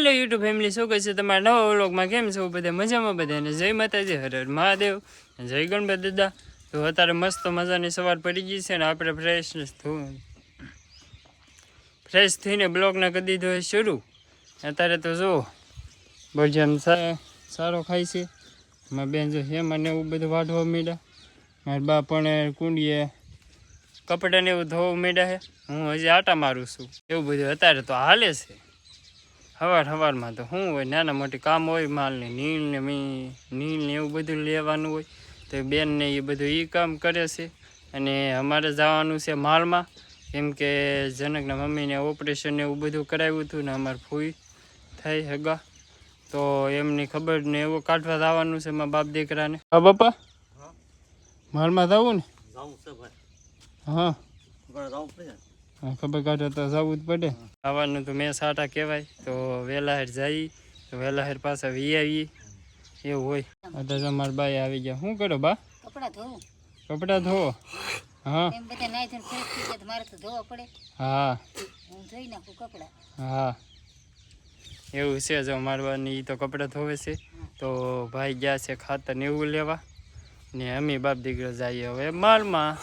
Hello YouTube family શું કહે છે તમારા નવા વ્લોગમાં કેમ છો? બધા મજામાં, બધાને જય માતાજી, હર હર મહાદેવ, જય ગણપત દાદા. તો અત્યારે મસ્ત મજાની સવાર પડી ગઈ છે ને આપણે ફ્રેશ ફ્રેશ થઈને બ્લોગને કરી દીધો છે શરૂ. અત્યારે તો જુઓ ભજન સારો ખાય છે. મારા બેન જો હેમાં ને એવું બધું વાઢવા માંડ્યા. મારા બા પણ કુંડીએ કપડાને એવું ધોવા માંડ્યા છે. હું હજી આટા મારું છું. એવું બધું અત્યારે તો હાલે છે. સવાર સવારમાં તો શું હોય નાના મોટી કામ હોય માલને નીલ ને મી નીલ ને એવું બધું લેવાનું હોય તો બેનને એ બધું એ કામ કરે છે. અને અમારે જવાનું છે માલમાં કેમ કે જનકના મમ્મીને ઓપરેશન ને એવું બધું કરાવ્યું હતું ને અમારે ફૂઈ થઈ હગા. તો એમની ખબર ને એવું કાઢવા જવાનું છે મારા બાપ દીકરાને. હા બાપા? માલમાં જવું ને? હા. હા, ખબર કાઢે તો જવું જ પડે. આવવાનું તો મેં સાટા કહેવાય. તો વેલાહેર જઈ તો વેલાહેર પાછા વી આવી એવું હોય. અત્યારે અમારા બાઈ આવી ગયા. શું કરો બા? કપડાં ધોવું કપડાં ધોવો હા. એમ બધા નાઈ ધોઈને ફ્રેશ થઈ જાય મારે તો ધોવા પડે. હા. હું ધોઈ નાખું કપડાં. હા. એવું છે જો મારવાની એ તો કપડાં ધોવે છે. તો ભાઈ ગયા છે ખાતર ને એવું લેવા. ને અમે બાપ દીકરો જઈએ હવે. માલમાં.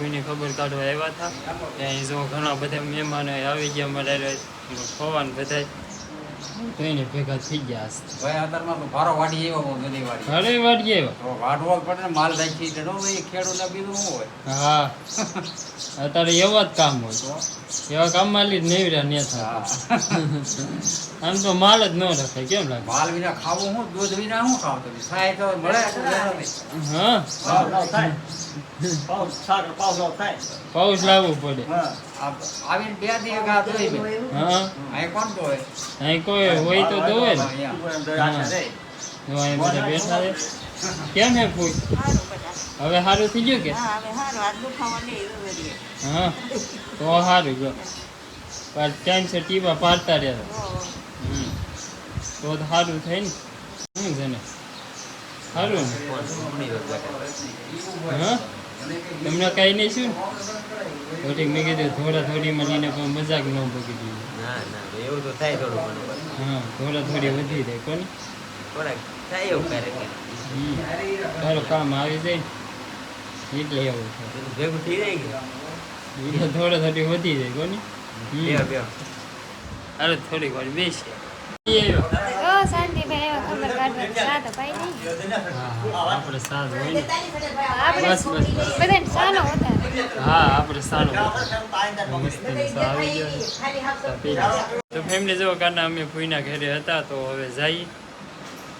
અને ખબર કાઢવા આવ્યા હતા. ત્યાં જો ઘણા બધા મહેમાનો આવી ગયા અમારા ખવાન બધા જોઈને ભેગા થઈ ગયા ભાઈ તો ભારો વાડી આવ્યો બધી વાડી. ઘણી વાડી આવ્યો? વાડવો પડે માલ રાખી તો ખેડૂતને બીજું હોય? હા. અત્યારે એવા જ કામ હોય. એવા કામમાં લીધ નેવરા ને આમ તો માલ જ ન રખાય કેમ લાગે? માલ વિના ખાવું હું દૂધ વિના હું ખાવ તમે થાય તો મળે. હા? પાઉસ લાવવું પડે. આવીને બે દી એક ધોઈ હા? અહીં કોણ ધોય? અહીં કોઈ હોય તો દોવે ને. બેઠા કેમ હે ફૂલ? હવે સારું થઈ ગયું કે? હા હવે હારું હાથ દુખાવા નહીં હા તો સારું ગયો પણ ટાઈમ છે ટીવા પાડતા રહ્યા હમ. તો સારું થાય ને. શું છે ને? સારું. ને હા? તમને કાંઈ નહીં શું થોડીક મેં કીધું થોડા થોડી મળીને પણ મજાક ન બગડી ના ના એવું તો થાય થોડું હા થોડા થોડી વધી જાય કોને? થોડાક થાય એવું ક્યારેક તારું કામ આવી જાય એટલે એવું થાય ભેગું થઈ જાય કે. થોડા થોડી વધી જાય કોને? બે બે. હાલો થોડીક વાર બેસી. આવ્યો ઓ એવા ખબર કાઢવા નહીં. આપણે સાદ હોય આપણે બસ બસ બધાને સાનો હતા હા આપણે છે. તો ફેમિલી જો કારના અમે ફૂઈના ઘરે હતા તો હવે જઈએ.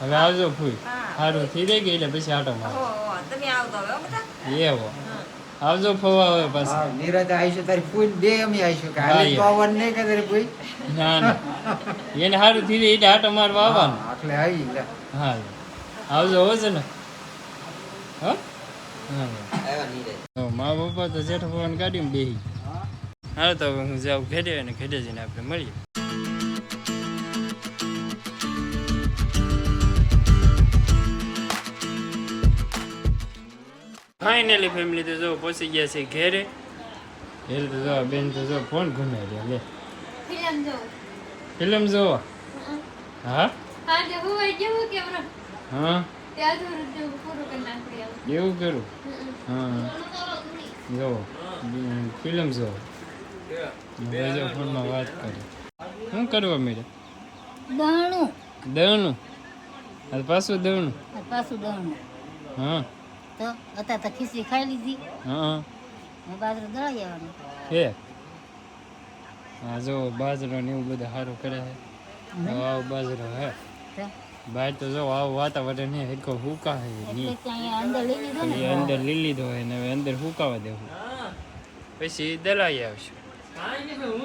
હવે આવજો ફૂઈ સારું થઈ રહી ગઈ એટલે પછી આટો મારો. તમે આવતો હવે બધા. એવો આવજો ફવા હવે હા, પાછા નિરાતે આવીશું તારી ફૂઈ બે અમે આવીશું. કે હા, તો આવવાનું નહીં કે તારી ફૂઈ ના ના. એને સારું થઈ જાય એટલે આટો મારવા આવવાનું. એટલે આવી લે. હા આવજો હો છે ને. હા? મા પપ્પા તો જેઠ ભગવાન ગાડીમાં બેહી. હા. તો હું જાઉં ઘરે અને ઘરે જઈને આપણે મળીએ. ફાઇનલી ફેમિલી તો જો પહોંચી ગયા છે ઘેરે. ઘેર તો જો બેન તો જો ફોન ઘુમે રહ્યા લે. ફિલ્મ જો. ફિલ્મ જો હા આજે હું કે હા? ત્યાં થોડું પૂરું કરી નાખી એવું. કરું? હા. જો ફિલ્મ જો. જો ફોનમાં વાત કરી. શું કરવા મેરે? દણું. દવનું આ પાછું દવનું આ પાછું દણું. હા. તો અત્યારે તો ખીચડી ખાઈ લીધી. હા. બાજરો દળાઈ આવવાનો. હે? હા જો બાજરો ને એવું બધું સારું કરે છે. આવો બાજરો હે. બહાર તો જો આવું વાતાવરણ હે. હેડકો હુકા હે ની? અંદર લઈ લીધો હોય ને હવે અંદર હુકાવા દેવું. પછી દલાઈ આવશું.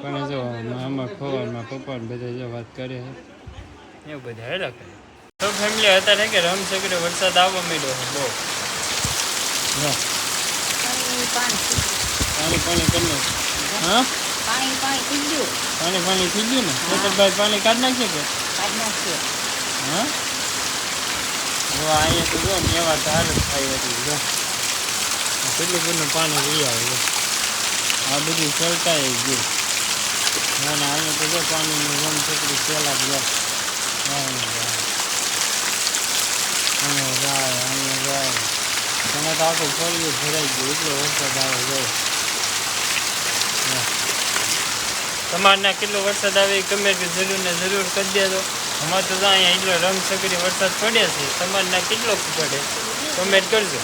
પણ જો મામા ખોવામાં પપ્પા ને બધા જો વાત કરે છે. એવું બધા હેલા કરે. તો ફેમિલી અત્યારે કે રમ સગડે વરસાદ આવવા મળ્યો બહુ. પાણી પાણી પાણી કરી હા? પાણી પાણી થઈ ગયું પાણી પાણી થઈ ગયું ને ખેતરભાઈ પાણી કાઢી નાખીએ કે? કાઢી નાખીએ હા? જો અહીંયા તો જો મેવા ધાર જ થાય હતી જો. કેટલું બધું પાણી લઈ આવે આ બધું છલકાઈ ગયું. ના ના અહીંયા તો જો પાણીનું રમ છોકરી પેલા અહીંયા જાય તમે તો આખું ભરાઈ ગયું, એટલો વરસાદ આવે જો તમારના કેટલો વરસાદ આવે એ કમેન્ટ જરૂર ને જરૂર કરી દેજો. અમારે તો ત્યાં અહીંયા એટલો રંગ સગડી વરસાદ પડે છે, તમારના કેટલો પડે? કમેન્ટ કરજો.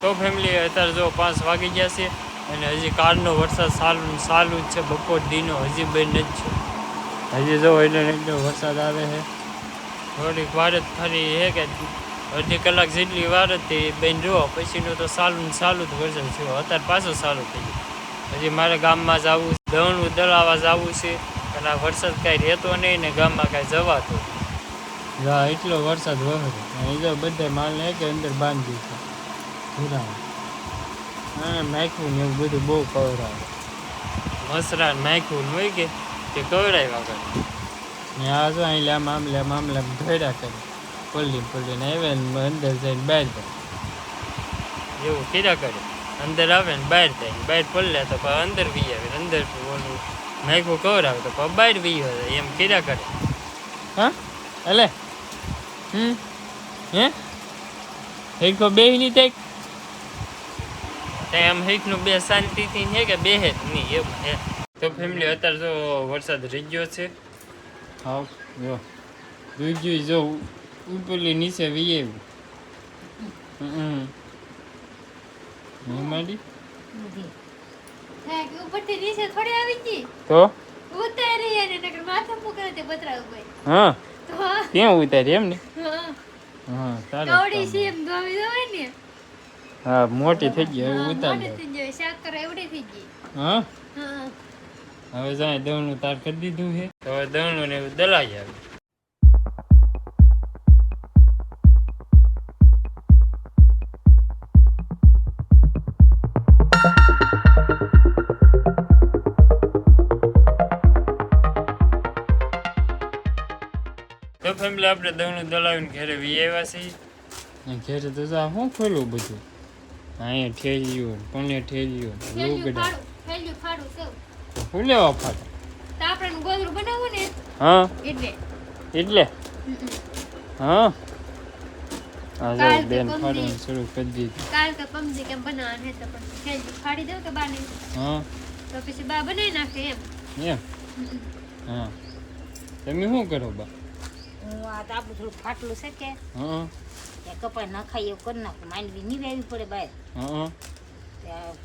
તો ફેમિલી અત્યારે જો પાંચ વાગી ગયા છે. અને હજી કાળનો વરસાદ સારું સારું જ છે, બપોર દીનો હજી બંધ જ છે. હજી જો એટલે એટલો વરસાદ આવે છે. થોડીક વાર જ ફરી છે કે અડધી કલાક જેટલી વાર જ તે બેન જુઓ, પછીનું તો સારું સારું જ વરસાદ થયો અત્યારે પાછો સારું થઈ ગયો. હજી મારે ગામમાં જવું છે દવણું દળાવા જવું છે અને આ વરસાદ કાંઈ રહેતો નહીં ને ગામમાં કાંઈ જવાતો એટલો વરસાદ વહે અને જો બધા માલને કે અંદર બાંધી પુરાણ હા નાખ્યું ને એવું બધું બહુ કવરાવે મસરા નાખ્યું હોય કે તે કવરાવ્યા કરે ને આ જો અહીં આમ આમ આમ આમ આમ ધોડ્યા કરે પલ્લી પલ્લીને આવે ને અંદર જઈને બહાર જાય એવું કીધા કરે અંદર આવે ને બહાર જાય બહાર પલ્લે તો અંદર વી આવે અંદર ઓલું નાખ્યું કવરાવે તો બહાર વી આવે એમ કીધા કરે હા એટલે હમ હે એક બે ની તેક તે એમ હેકનું બે શાંતિથી છે કે બેહે જ નહીં એમ છે. તો ફેમિલી અત્યારે જો વરસાદ રીજ્યો છે. હા જો. રીજ્યો જો ઉપરલી નીચે વીએ. આવ્યું હમ ઉપરથી નીચે થોડી આવી ગઈ. તો? ઉતારી અને નકર માથા મૂકે તે બતરા ઉપર. હા? ત્યાં ઉતારી એમ ને? હા. હા સારું કવડી સી એમ ધોવી દો ને. હા મોટી થઈ ગઈ હવે ઉતાર શાક એવડી થઈ ગઈ. હા? હા. હવે જાય દવનું તાર કરી દીધું છે તો હવે દવનું ને દલાઈ આવે. તો ફેમિલી આપણે દવનું દલાવીને ઘરે વી આવ્યા છીએ. ઘરે તો શું ખોલું બધું? અહીંયા ઠેલ્યું કોને ઠેલ્યું? લુગડા ફેલ્યું ફાડું સૌ હું લેવા ફાડું. તો આપણે ગોદરું બનાવવું ને હા? એટલે. એટલે? હા? બેન ફાડવાનું શરૂ કરી દીધું. કાલ કે પમજી કેમ બનાવવાનું હે તો પણ ફેલ્યું ફાડી દઉં કે બાને. હા? તો પછી બા બનાવી નાખે એમ. એમ? હા. તમે શું કરો બા? હું આ તો આપણું થોડું ફાટલું છે કે. કપાઈ નખાય એવું કરી નાખું. માંડવી નીવે પડે બહાર. હા ત્યાં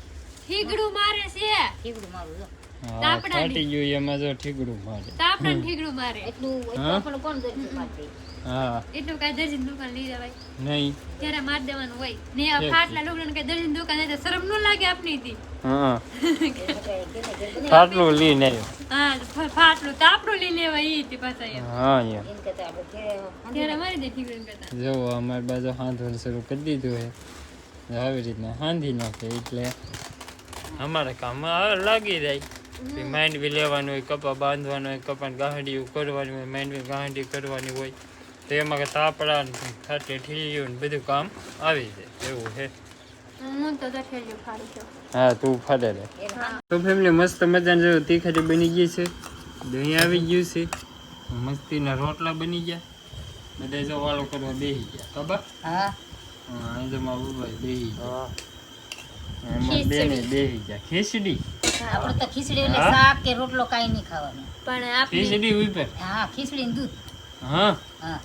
ઠીકડું મારે છે. હીગડું મારું જો. ફાટી ગયું એમાં જો ઠીકડું મારે. તાપડા ઠીકડું મારે. એટલું હા? કોણ દર્શન માટે હા. એટલું કાંઈ દર્જન દુકાન લઈ જવાય નહીં. ત્યારે માર દેવાનું હોય. ને આ ફાટલા લુગડાને કઈ દર્જન દુકાન જાય તો શરમ ન લાગે આપની થી હા. ફાટલું હા તાપડું લઈ લેવાય ઈ તે પાછા એમ હા એમ એમ કરતાં આપણે ઘરે ત્યારે મારી દે ઠીકડું કરતા જો અમારી બાજુ હાંધવાનું શરૂ કરી દીધું છે આવી રીતના હાંધી નાખે એટલે અમારે કામ લાગી જાય. બી લેવાનું હોય કપા બાંધવાનું હોય કપા ગાંડિયું કરવાની હોય માંડવી ગાંડી કરવાની હોય. તો એમાં તાપડા ને ખાટલી ઠીલ્યું ને બધું કામ આવી જાય. એવું છે. હું તો ફાડું રે. તો ફેમિલી મસ્ત મજાની જો તીખાટી બની ગઈ છે. દહીં આવી ગયું છે. મસ્તીના રોટલા બની ગયા. બધા જો વાળો કરવા બેસી ગયા. ખબર? હા. હા અહીં તો બેસી ગયા. એમાં બેને બેસી ગયા. ખીચડી? આપણે તો ખીચડી એટલે? શાક કે રોટલો કાંઈ નહીં ખાવાનું. પણ આપને ખીચડી ઉપર હા ખીચડી ને દૂધ. હા? હા.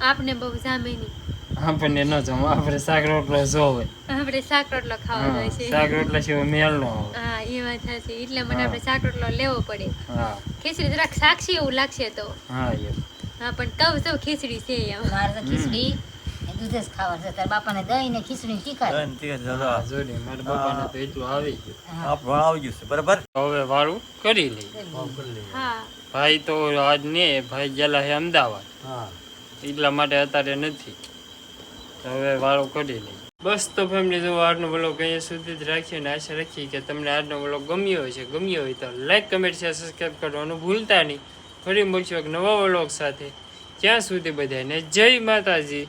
આપને બહુ જામે નહીં. આપણને ન જમો આપણે શાક રોટલો જોવે આપણે શાક રોટલો ખાવાનો હોય છે. શાક રોટલા સિવાય મેળ નો હા એ વાત સાચી. એટલે મને આપણે શાક રોટલો લેવો પડે. હા. ખીચડી જરાક સાક્ષી એવું લાગશે તો. હા હા પણ કવ સૌ ખીચડી છે એમ. મારે તો ખીચડી દૂધ જ ખાવા છે. તારા બાપાને દહીં ને ખીચડી ટીકા મારા બાપાને તો એટલું આવી ગયું. આવી ગયું છે બરાબર? હવે વાળું કરી લઈએ. હા. ભાઈ તો આજ ને ભાઈ ગયેલા છે અમદાવાદ. હા. એટલા માટે અત્યારે નથી. હવે વાળું કરી લઈએ. બસ તો ફેમિલી જો આજનો બ્લોગ અહીંયા સુધી જ રાખીએ અને આશા રાખીએ કે તમને આજનો બ્લોગ ગમ્યો હોય છે ગમ્યો હોય તો લાઈક કમેન્ટ શેર સબસ્ક્રાઈબ કરવાનું ભૂલતા નહીં. ફરી મળશું એક નવા બ્લોગ સાથે. ત્યાં સુધી બધાને જય માતાજી.